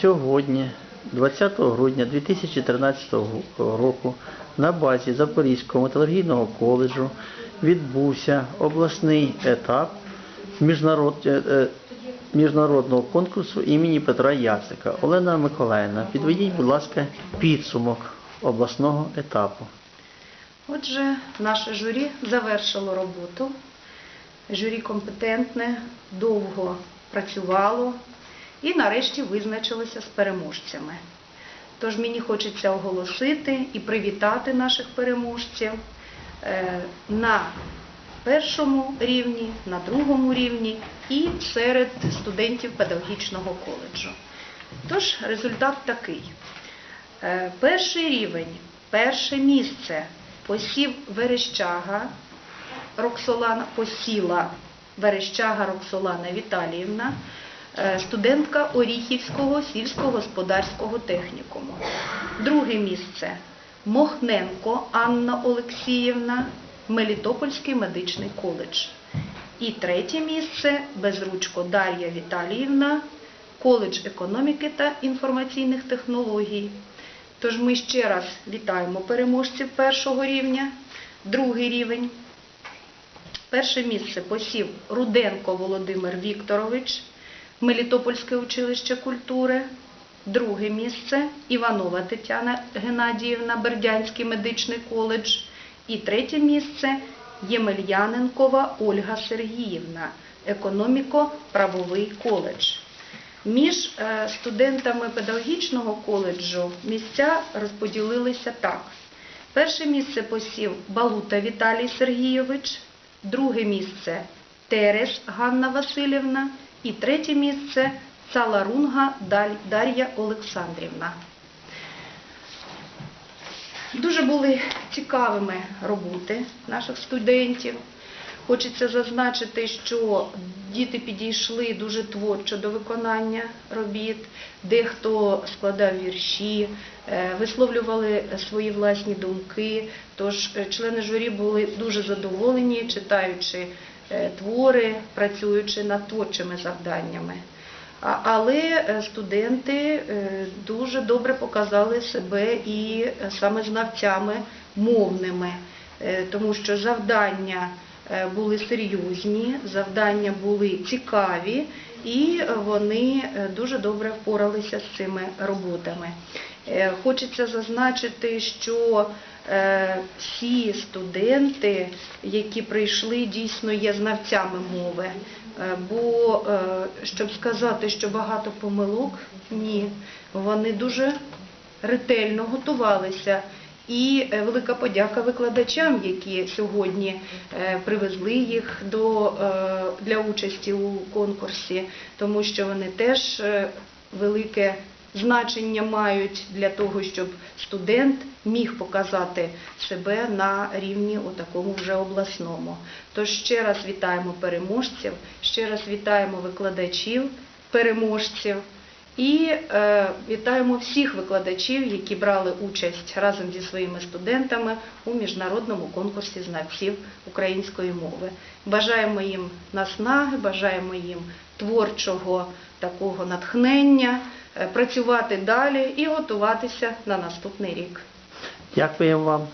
Сьогодні, 20 грудня 2013 року, на базі Запорізького металургійного коледжу відбувся обласний етап міжнарод- е, е, міжнародного конкурсу імені Петра Яцика. Олена Миколаївна, підведіть, будь ласка, підсумок обласного етапу. Отже, наше журі завершило роботу. Журі компетентне, довго працювало і нарешті визначилося з переможцями. Тож мені хочеться оголосити і привітати наших переможців е, на першому рівні, на другому рівні і серед студентів педагогічного коледжу. Тож результат такий. Е, Перший рівень, перше місце посів Верещага Роксолана, посіла Верещага Роксолана Віталіївна, студентка Оріхівського сільськогосподарського технікуму. Друге місце Мохненко Анна Олексіївна, Мелітопольський медичний коледж. І третє місце Безручко Дар'я Віталіївна, коледж економіки та інформаційних технологій. Тож ми ще раз вітаємо переможців першого рівня, другий рівень. Перше місце посів Руденко Володимир Вікторович, Мелітопольське училище культури. Друге місце Іванова Тетяна Геннадіївна, Бердянський медичний коледж. І третє місце Ємельяненкова Ольга Сергіївна, економіко-правовий коледж. Між е, студентами педагогічного коледжу місця розподілилися так. Перше місце посів Балута Віталій Сергійович, друге місце Тереш Ганна Васильівна і третє місце Цаларунга Дар'я Олександрівна. Дуже були цікавими роботи наших студентів. Хочеться зазначити, що діти підійшли дуже творчо до виконання робіт, дехто складав вірші, е, висловлювали свої власні думки. Тож е, члени журі були дуже задоволені, читаючи твори, працюючи над творчими завданнями. Але е, студенти е, дуже добре показали себе і е, саме знавцями мовними, е, тому що завдання е, були серйозні, завдання були цікаві, і вони е, дуже добре впоралися з цими роботами. Е, Хочеться зазначити, що е, всі студенти, які прийшли, дійсно є знавцями мови. Е, Бо е, щоб сказати, що багато помилок, ні, вони дуже ретельно готувалися. І е, велика подяка викладачам, які сьогодні е, привезли їх до, е, для участі у конкурсі, тому що вони теж е, велике значення мають для того, щоб студент міг показати себе на рівні у такому вже обласному. Тож ще раз вітаємо переможців, ще раз вітаємо викладачів, переможців. І е, вітаємо всіх викладачів, які брали участь разом зі своїми студентами у міжнародному конкурсі знавців української мови. Бажаємо їм наснаги, бажаємо їм творчого такого натхнення, працювати далі і готуватися на наступний рік. Дякую вам.